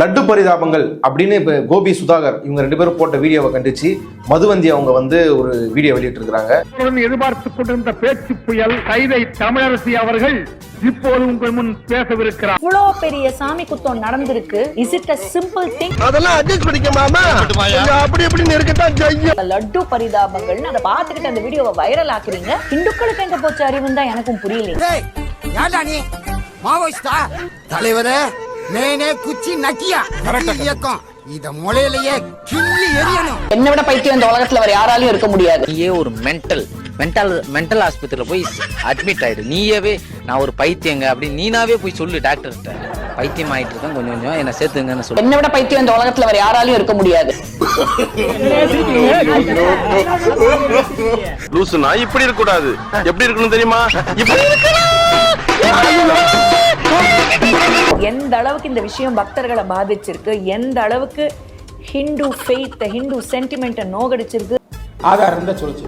லட்டு பரிதாபங்கள் அப்படின்னு இப்போ கோபி சுதாகர் இவங்க ரெண்டு பேரும் போட்ட வீடியோவை கண்டிச்சு மதுவந்தி அவங்க வந்து ஒரு வீடியோ வெளியிட்டிருக்கிறாங்க. உடன் எதிர்பார்த்துக் கொண்டிருந்த பேச்சு புயல் கைதை தமிழரசி அவர்கள் இப்போது உங்கள் முன் பேசவிருக்கிறார். இவ்வளோ பெரிய சாமி குத்தம் நடந்திருக்கு. Is it a simple thing அதெல்லாம் அட்ஜஸ்ட் பண்ணிக்க மாமா. அப்படி இப்படி இருக்கத்தான் செய்யும். லட்டு பரிதாபங்கள்னு அதை பார்த்துக்கிட்டு அந்த வீடியோவை வைரல் ஆக்குறீங்க. இந்துக்களுக்கு எங்க போச்சு அறிவுன்னு தான் எனக்கும் புரியல தலைவரே? நேனே குச்சி நக்கியா? இயக்கம். இத முளையிலேயே கிள்ளி எரியணும் என்னை விட பைத்தியம் இந்த உலகத்துல வேற யாராலையும் இருக்க முடியாது. நீயே ஒரு மென்டல் மென்டல் மென்டல் ஆஸ்பத்திரியில போய் அட்மிட் ஆயிடு. நீயவே நான் ஒரு பைத்தியங்க அப்படி நீனாவே போய் சொல்லு டாக்டர்கிட்ட பைத்தியம் ஆயிட்டு இருக்கேன் கொஞ்சம் கொஞ்சம் என்ன சேர்த்துங்கன்னு சொல்லு. என்னை விட பைத்தியம் இந்த உலகத்துல வேற யாராலையும் இருக்க முடியாது. லூசுனா இப்படி இருக்க கூடாது எப்படி இருக்கணும் தெரியுமா? இப்படி எந்த அளவுக்கு இந்த விஷயம் பக்தர்களை பாதிச்சிருக்கு? எந்த அளவுக்கு ஹிந்து ஃபெய்த் ஹிந்து சென்டிமெண்ட்டை நோகடிச்சிருக்கு? ஆதாரம் தான் சொல்லிச்சு.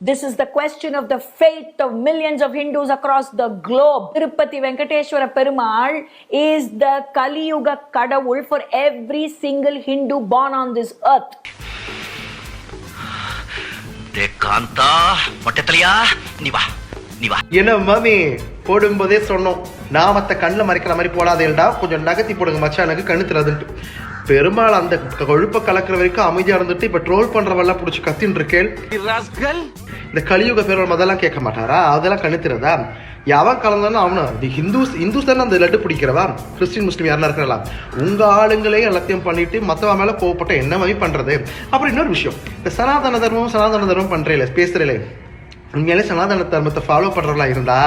This is the question of the faith of millions of Hindus across the globe. Tirupati Venkateshwara Perumal is the Kali Yuga Kadavul for every single Hindu born on this earth. Kantha மொட்டத்தலையா நீ வா நீ வா என்ன மாமி போடும்போதே சொன்னோம் நாமத்தை கண்ணில் மறைக்கிற மாதிரி போடாதேடா கொஞ்சம் நகர்த்தி போடுங்க மச்சானுக்கு கண்ணு தராதுன்ட்டு பெருமாள் அந்த கொழுப்பை கலக்கிற வரைக்கும் அமைதியா இருந்துட்டு இப்ப ட்ரோல் பண்றவெல்லாம் பிடிச்சி கத்தின்னு இருக்கேன் இந்த கலியுக பெருமாள் அதெல்லாம் கேட்க மாட்டாரா? அதெல்லாம் கண்ணு திறதா எவன் கலந்தாலும் அவனு இது ஹிந்துஸ் இந்துஸ் தானே அந்த லட்டு பிடிக்கிறவா? கிறிஸ்டின் முஸ்லீம் யாரெல்லாம் இருக்கிறலாம் உங்க ஆளுங்களே எல்லாத்தையும் பண்ணிட்டு மத்தவன் மேல கோவப்பட்ட என்ன மாதிரி பண்றது? அப்புறம் இன்னொரு விஷயம் இந்த சனாதன தர்மம் சனாதன தர்மம் பண்றேல பேசுறேல. உண்மையாலே சனாதன தர்மத்தை ஃபாலோ பண்றவங்களா இருந்தா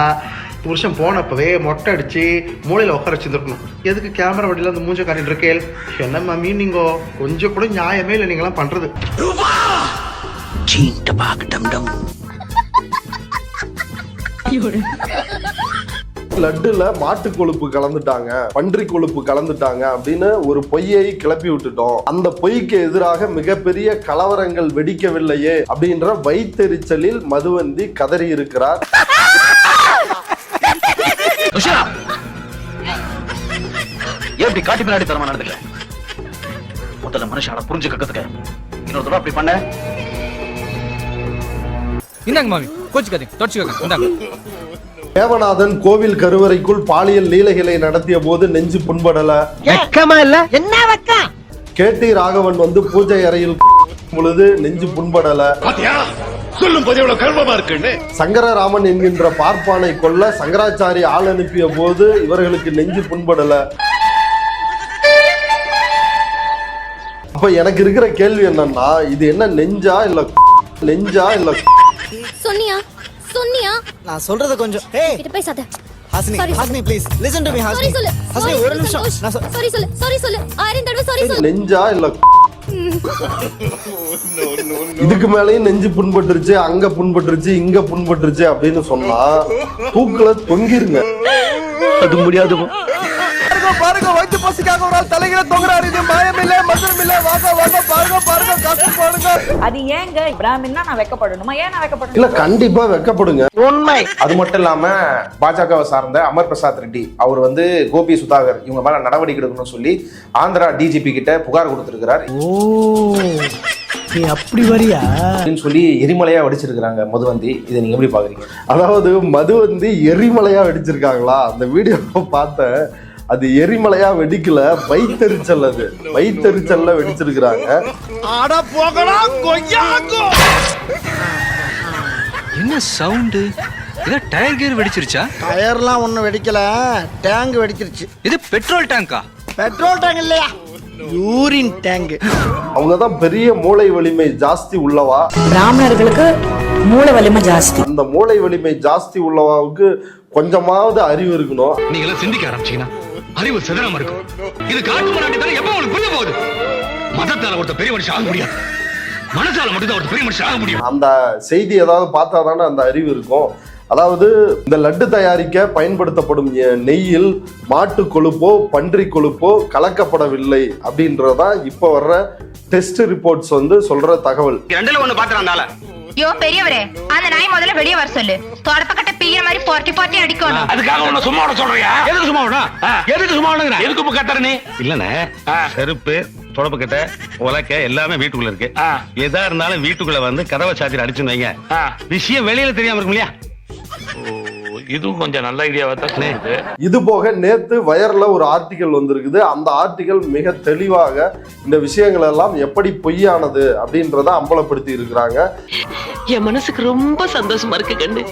புருஷன் போனப்பவே மொட்டை அடிச்சு மூளையில உட்கார வச்சிருக்கணும் எதுக்கு கேமரா வண்டியில அந்த மூஞ்ச காட்டிட்டு இருக்கேன் என்ன மாமி நீங்க? கொஞ்சம் கூட நியாயமே இல்லை நீங்களாம் டம் லட்டுல மாட்டு கொழுப்பு கலந்துட்டாங்க பன்றி கொழுப்பு கலந்துட்டாங்க அப்படின்னு ஒரு பொய்யை கிளப்பி விட்டுட்டோம். அந்த பொய்க்கு எதிராக மிகப்பெரிய கலவரங்கள் வெடிக்கவில்லையே அப்படின்ற வைத்தெரிச்சலில் மதுவந்தி கதறி இருக்கிறார். ஏன் இப்படி காட்டி பின்னாடி தரமா நடந்துக்கல முதல்ல மனுஷால புரிஞ்சு கக்கத்துக்க இன்னொரு தடவை அப்படி பண்ண. இந்தாங்க மாமி கோச்சுக்காதீங்க தொடச்சுக்கோங்க இந்தாங்க. தேவநாதன் கோவில் கருவறைக்குள் பாலியல் லீலைகளை நடத்திய போது நெஞ்சு புண்படல. வெக்கமா இல்ல? என்ன வெக்கம்? கேடி ராகவன் வந்து பூஜை அறையில் பொழுது நெஞ்சு புண்படல. சொல்லும் போது எவ்வளவு கர்வமா இருக்குன்னு? சங்கரராமன் என்கின்ற பார்ப்பானை கொல்ல சங்கராச்சாரி ஆள் அனுப்பிய போது இவர்களுக்கு நெஞ்சு புண்படல. அப்ப எனக்கு இருக்கிற கேள்வி என்னன்னா இது என்ன நெஞ்சா இல்ல நெஞ்சா இல்ல சொன்னியா? சொன்னியா? நான் சொல்றத கொஞ்சம் ஏய் கிட்ட Hasini Hasini please listen to me sorry Hasini. சொல்லு. ஹாசினி ஒரு நிமிஷம். நான் சாரி சொல்லு. சாரி சொல்லு. ஆயிரம் தடவை சாரி சொல்லு. நெஞ்சா இல்ல இதுக்கு மேலயும் நெஞ்சு புண்பட்டுருச்சு அங்க புண்பட்டுருச்சு இங்க புண்பட்டுருச்சு அப்படின்னு சொன்னா தூக்குல தொங்கிருங்க. அது முடியாது பாருங்க பாருங்க வயிற்று பசிக்காக ஒரு ஆள் தலைகளை தொங்குறாரு. இது மாயம் இல்ல மந்திரம் அது ஏங்க பிராமின்னா நான் வெக்கப்படணுமா? ஏன் நான் வெக்கப்படணும்? இல்ல கண்டிப்பா வெக்கப்படுங்க. உண்மை. அது மட்டும் இல்லாம பாஜகவை சார்ந்த அமர் பிரசாத் ரெட்டி அவர் வந்து கோபி சுதாகர் இவங்க மேல நடவடிக்கை எடுக்கணும்னு சொல்லி ஆந்திரா டிஜிபி கிட்ட புகார் கொடுத்திருக்கிறார். நீ அப்படி வரியா? அப்படின்னு சொல்லி எரிமலையா வடிச்சிருக்கிறாங்க மதுவந்தி. இதை நீங்க எப்படி பாக்குறீங்க? அதாவது மது வந்து எரிமலையா வெடிச்சிருக்காங்களா? அந்த வீடியோவை பார்த்தேன் அது எரிமலையா வெடிக்கல வைத்தெரிச்சல் அது. வைத்தெரிச்சல்ல வெடிச்சிருக்கிறாங்க. ஆட போகலாம் கொய்யாக்கோ! என்ன சவுண்டு? இத டயர் கியர் வெடிச்சிருச்சா? டயர்லாம் ஒண்ணும் வெடிக்கல. டேங்க் வெடிச்சிருச்சு. இது பெட்ரோல் டேங்கா? பெட்ரோல் டேங்க் இல்லையா? Urine tank. அவங்க தான் பெரிய மூளை வலிமை ஜாஸ்தி உள்ளவா? பிராமணர்களுக்கு மூளை வலிமை ஜாஸ்தி. அந்த மூளை வலிமை ஜாஸ்தி உள்ளவாவுக்கு கொஞ்சமாவது அறிவு இருக்கணும். நீங்க எல்லாம் சிந்திக்க ஆரம்பிச்சீங்கன்னா அறிவு சிதறாம இருக்கும் இது காட்டு மராட்டி தானே எப்ப உங்களுக்கு புரிய போகுது. மதத்தால ஒருத்த பெரிய மனுஷன் ஆக முடியாது. மனசால மட்டும்தான் பெரிய மனுஷன் ஆக முடியும். அந்த செய்தி ஏதாவது பார்த்தா தானே அந்த அறிவு இருக்கும். அதாவது இந்த லட்டு தயாரிக்க பயன்படுத்தப்படும் நெய்யில் மாட்டு கொழுப்போ பன்றி கொழுப்போ கலக்கப்படவில்லை அப்படின்றதான் இப்போ வர்ற டெஸ்ட் ரிப்போர்ட்ஸ் வந்து சொல்ற தகவல். ரெண்டுல ஒண்ணு பாத்துறான் யோ பெரியவரே அந்த நாய் முதல்ல வெளியே வர சொல்லு. தொடப்பக்கட்ட பீய மாதிரி போர்ட்டி போர்ட்டி அடிக்கணும். அதுக்காக உன்ன சும்மா விட சொல்றியா? எதுக்கு சும்மா விடணும்? எதுக்கு சும்மா எதுக்கு இப்ப கத்துற நீ? இல்லண்ணே செருப்பு தொடப்பு கட்ட உலக்க எல்லாமே வீட்டுக்குள்ள இருக்கு. எதா இருந்தாலும் வீட்டுக்குள்ள வந்து கதவை சாத்திர அடிச்சுன்னு வைங்க. விஷயம் வெளியில தெரியாம இருக்கும் இல்லையா? இதுவும் கொஞ்சம் நல்ல ஐடியாவா தான் இது போக நேத்து வயர்ல ஒரு ஆர்டிகல் வந்திருக்குது. அந்த ஆர்டிகல் மிக தெளிவாக இந்த விஷயங்கள் எல்லாம் எப்படி பொய்யானது அப்படின்றத அம்பலப்படுத்தி இருக்கிறாங்க. என் மனசுக்கு ரொம்ப சந்தோஷமா இருக்கு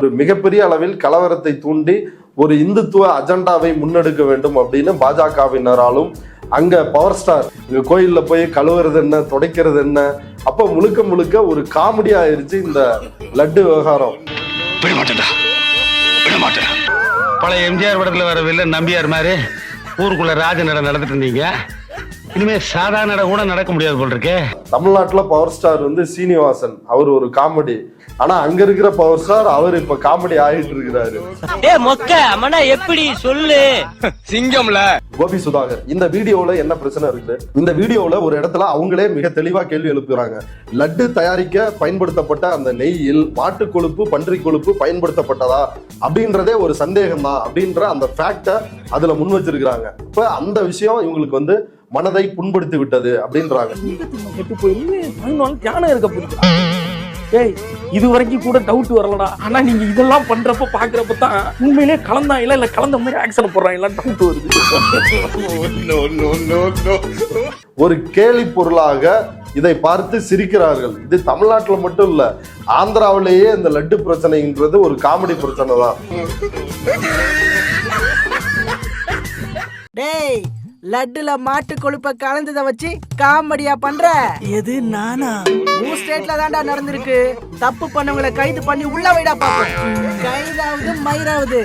ஒரு மிகப்பெரிய அளவில் கலவரத்தை தூண்டி ஒரு இந்துத்துவ அஜெண்டாவை முன்னெடுக்க வேண்டும் அப்படின்னு பாஜகவினராலும் அங்க பவர் ஸ்டார் இங்க கோயில்ல போய் கழுவுறது என்ன துடைக்கிறது என்ன? அப்ப முழுக்க முழுக்க ஒரு காமெடி ஆயிருச்சு இந்த லட்டு விவகாரம். பழைய எம்ஜிஆர் படத்துல வர வில்ல நம்பியார் மாதிரி ஊருக்குள்ள ராஜ நட நடந்துட்டு இருந்தீங்க. இனிமே சாதாரண நட கூட நடக்க முடியாது போல் இருக்கே. தமிழ்நாட்டுல பவர் ஸ்டார் வந்து சீனிவாசன். அவர் ஒரு காமெடி ஆனா அங்க இருக்கிற பவர் ஸ்டார் அவர் இப்ப காமெடி ஆகிட்டு இருக்கிறாரு. ஏ மொக்க அம்மனா எப்படி சொல்லு? சிங்கம்ல. கோபி சுதாகர் இந்த வீடியோல என்ன பிரச்சனை இருக்குது இந்த வீடியோல ஒரு இடத்துல அவங்களே மிக தெளிவா கேள்வி எழுப்புறாங்க. லட்டு தயாரிக்க பயன்படுத்தப்பட்ட அந்த நெய்யில் மாட்டு கொழுப்பு பன்றி கொழுப்பு பயன்படுத்தப்பட்டதா? அப்படின்றதே ஒரு சந்தேகம் தான் அப்படின்ற அந்த ஃபேக்டை அதுல முன் வச்சிருக்கிறாங்க. இப்ப அந்த விஷயம் இவங்களுக்கு வந்து மனதை புண்படுத்தி விட்டது அப்படின்றாங்க. ஏய் இது வரைக்கும் கூட டவுட் வரலடா. ஆனா நீங்க இதெல்லாம் பண்றப்ப பாக்குறப்ப தான் உண்மையிலே கலந்தாங்களா இல்ல கலந்த மாதிரி ஆக்சன் போடுறாங்களா டவுட் வருது. ஒரு கேலி பொருளாக இதை பார்த்து சிரிக்கிறார்கள். இது தமிழ்நாட்டுல மட்டும் இல்ல ஆந்திராவிலேயே இந்த லட்டு பிரச்சனைன்றது ஒரு காமெடி பிரச்சனை தான் டேய் லட்டுல மாட்டு கொழுப்ப கலந்தத வச்சு காமெடியா பண்ற? எது நானா? உன் ஸ்டேட்ல தான்டா நடந்திருக்கு. தப்பு பண்ணவங்கள கைது பண்ணி உள்ள வைடா பாப்போம். கைதாவது மயிராவது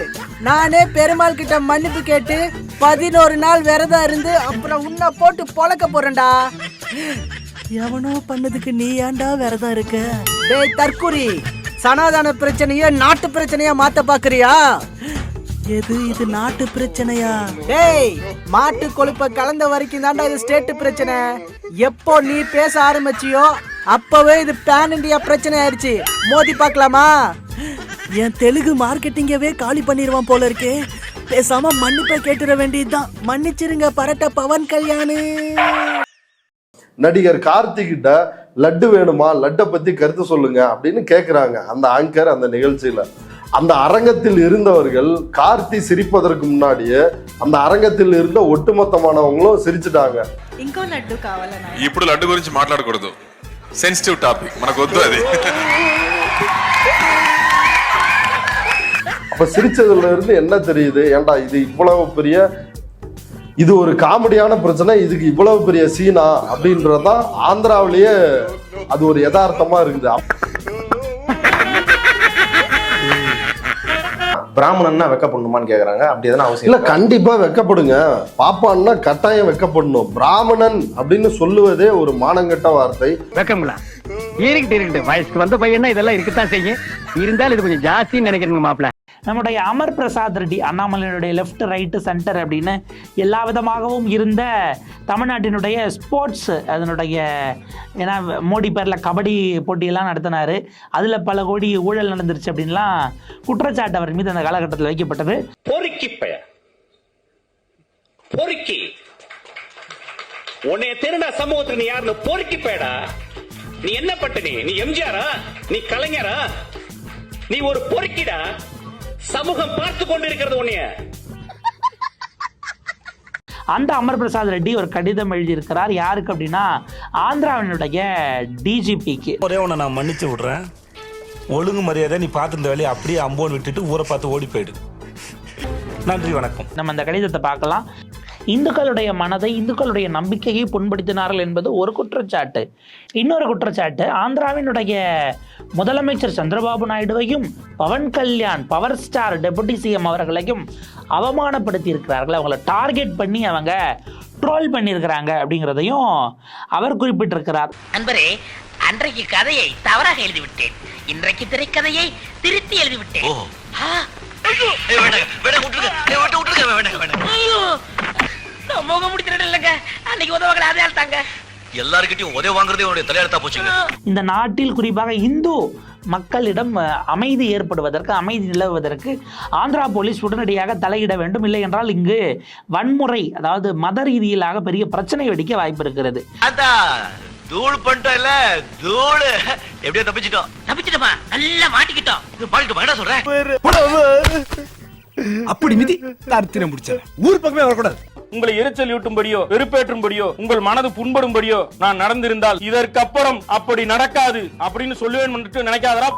நானே பெருமாள் கிட்ட மன்னிப்பு கேட்டு பதினோரு நாள் விரதம் இருந்து அப்புறம் உன்னை போட்டு பொழக்க போறேன்டா. எவனோ பண்ணதுக்கு நீ ஏன்டா விரதம் இருக்க? டேய் தற்குறி சனாதன பிரச்சனைய நாட்டு பிரச்சனையா மாத்த பாக்குறியா? எது இது நாட்டு பிரச்சனையா? டேய் மாட்டு கொழுப்ப கலந்த வரைக்கும் தான்டா இது ஸ்டேட் பிரச்சனை. எப்போ நீ பேச ஆரம்பிச்சியோ அப்பவே இது பேன் இந்தியா பிரச்சனை ஆயிடுச்சு. மோதி பார்க்கலாமா? என் தெலுங்கு மார்க்கெட்டிங்கவே காலி பண்ணிடுவான் போல இருக்கே. பேசாம மன்னிப்பை கேட்டுற வேண்டியதுதான். மன்னிச்சிருங்க பரட்ட பவன் கல்யாணு. நடிகர் கார்த்திக் கிட்ட லட்டு வேணுமா? லட்டை பத்தி கருத்து சொல்லுங்க அப்படின்னு கேக்குறாங்க அந்த ஆங்கர் அந்த நிகழ்ச்சியில. அந்த அரங்கத்தில் இருந்தவர்கள் கார்த்தி சிரிப்பதற்கு முன்னாடியே அந்த அரங்கத்தில் இருந்த ஒட்டுமொத்தமானவங்களும் சிரிச்சிட்டாங்க ఇంకో లడ్డు కావాలన్నా ఇప్పుడు లడ్డు గురించి మాట్లాడకూడదు సెన్సిటివ్ టాపిక్ మనకు వద్దు అది அப்ப சிரிச்சதுல இருந்து என்ன தெரியுது ஏன்டா இது இவ்வளவு பெரிய இது ஒரு காமெடியான பிரச்சனை இதுக்கு இவ்வளவு பெரிய சீனா அப்படின்றதுதான் ஆந்திராவிலேயே அது ஒரு யதார்த்தமா இருக்குது பிராமணன்னா வெக்கப்படணுமான்னு கேக்குறாங்க. அப்படி எதனா அவசியம் இல்ல? கண்டிப்பா வெக்கப்படுங்க. பாப்பான்னா கட்டாயம் வெக்கப்படணும். பிராமணன் அப்படின்னு சொல்லுவதே ஒரு மானங்கெட்ட வார்த்தை. வெக்கங்களா இருக்கட்டு இருக்கட்டு. வயசுக்கு வந்த பையனா இதெல்லாம் இருக்கத்தான் செய்யும். இருந்தாலும் இது கொஞ்சம் ஜாஸ்தின்னு நினைக்கிறேங்க மாப்பிள்ள. நம்முடைய அமர் பிரசாத் ரெட்டி அண்ணாமலையினுடைய லெஃப்ட் ரைட்டு சென்டர் அப்படின்னு எல்லா விதமாகவும் இருந்த தமிழ்நாட்டினுடைய ஸ்போர்ட்ஸ் அதனுடைய ஏன்னா மோடி பேரில் கபடி போட்டியெல்லாம் நடத்தினார். அதில் பல கோடி ஊழல் நடந்துருச்சு அப்படின்லாம் குற்றச்சாட்டு அவர் மீது அந்த காலகட்டத்தில் வைக்கப்பட்டது. பொறுக்கி பொறுக்கி. உன்னைய திருடா சமூகத்துல நீ யாருன்னு பொறுக்கி பேடா நீ என்ன பட்ட நீ? நீ எம்ஜிஆரா? நீ கலைஞரா? நீ ஒரு பொறுக்கிடா? சமூகம் பார்த்து கொண்டு இருக்கிறது உன்னைய. அந்த அமர் பிரசாத் ரெட்டி ஒரு கடிதம் எழுதியிருக்கிறார். யாருக்கு அப்படின்னா ஆந்திராவினுடைய டிஜிபிக்கு ஒரே உன்னை நான் மன்னிச்சு விடுறேன். ஒழுங்கு மரியாதை நீ பார்த்து இந்த வேலையை அப்படியே அம்போன்னு விட்டுட்டு ஊரை பார்த்து ஓடி போயிடு. நன்றி வணக்கம். நம்ம அந்த கடிதத்தை பார்க்கலாம். இந்துக்களுடைய மனதை இந்துக்களுடைய நம்பிக்கையை புண்படுத்தினார்கள் என்பது ஒரு குற்றச்சாட்டு. இன்னொரு குற்றச்சாட்டு ஆந்திராவினுடைய முதலமைச்சர் Chandrababu நாயுடுவையும் Pawan Kalyan power star deputy CM அவர்களையும் அவமானப்படுத்தி இருக்கிறார்கள் அவங்கள டார்கெட் பண்ணி அவங்க ட்ரோல் பண்ணியிருக்கிறாங்க அப்படிங்கிறதையும் அவர் குறிப்பிட்டிருக்கிறார். அன்பரே அன்றைக்கு கதையை தவறாக எழுதிவிட்டேன். இன்றைக்கு திரைக்கதையை திருத்தி எழுதிவிட்டேன். முகம் முடிச்சிட்டு இல்லைங்க. அன்னைக்கு உதவங்களை அதே தாங்க. எல்லாருக்கிட்டையும் உதவி வாங்குறதே உன்னுடைய தலையெழுத்தா போச்சுங்க. இந்த நாட்டில் குறிப்பாக இந்து மக்களிடம் அமைதி ஏற்படுவதற்கு அமைதி நிலவுவதற்கு ஆந்திரா போலீஸ் உடனடியாக தலையிட வேண்டும். இல்லை என்றால் இங்கு வன்முறை அதாவது மத ரீதியிலாக பெரிய பிரச்சனை வெடிக்க வாய்ப்பு இருக்கிறது. தூள் பண்ணிட்டோம் தூள். எப்படியோ தப்பிச்சிட்டோம். தப்பிச்சிட்டோமா? நல்லா மாட்டிக்கிட்டோம். பாடிட்டு என்ன சொல்றேன் அப்படி மிதி தர்த்திரம் பிடிச்ச ஊர் பக்கமே வரக்கூடாது. உங்களை எரிச்சல் ஊட்டும்படியோ வெறுப்பேற்றும்படியோ உங்கள் மனது புண்படும்படியோ நான் நடந்திருந்தால் இதற்கப்புறம் அப்படி நடக்காது அப்படின்னு சொல்லுவேன் நினைக்காதரா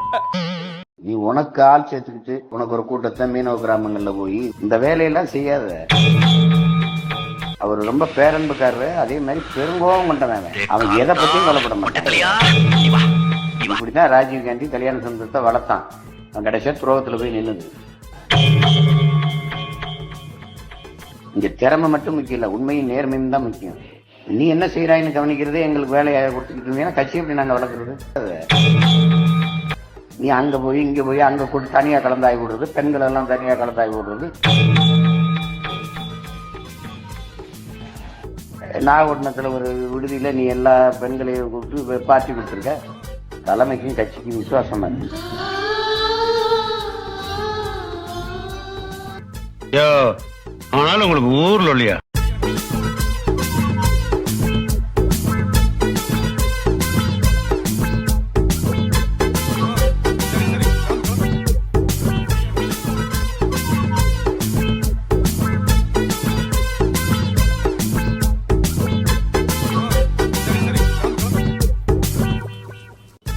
நீ உனக்கு ஆள் சேர்த்துக்கிட்டு உனக்கு ஒரு கூட்டத்தை மீனவ கிராமங்கள்ல போய் இந்த வேலையெல்லாம் செய்யாத. அவர் ரொம்ப பேரன்புக்காரரு அதே மாதிரி பெருங்கோபம் கொண்டவன் அவன். அவன் எதை பத்தியும் கவலைப்பட மாட்டான். இப்படிதான் ராஜீவ் காந்தி கல்யாண சுந்தரத்தை வளர்த்தான். அவன் கடைசியா துரோகத்துல போய் நின்னுது இங்க திறமை மட்டும் முக்கியம் இல்லை உண்மையும் நேர்மையும் தான் முக்கியம். நீ என்ன செய்யறாயின்னு கவனிக்கிறது எங்களுக்கு வேலையை கொடுத்துக்கிட்டு இருந்தீங்கன்னா கட்சி எப்படி நாங்கள் வளர்க்குறது? நீ அங்க போய் இங்க போய் அங்க கூட தனியா கலந்தாய் விடுறது பெண்கள் எல்லாம் தனியா கலந்தாய் விடுறது நாகப்பட்டினத்துல ஒரு விடுதியில நீ எல்லா பெண்களையும் கூப்பிட்டு பார்ட்டி கொடுத்துருக்க. தலைமைக்கும் கட்சிக்கும் விசுவாசமா இருக்கு. யோ ஆனாலும் உங்களுக்கு ஊர்ல இல்லையா?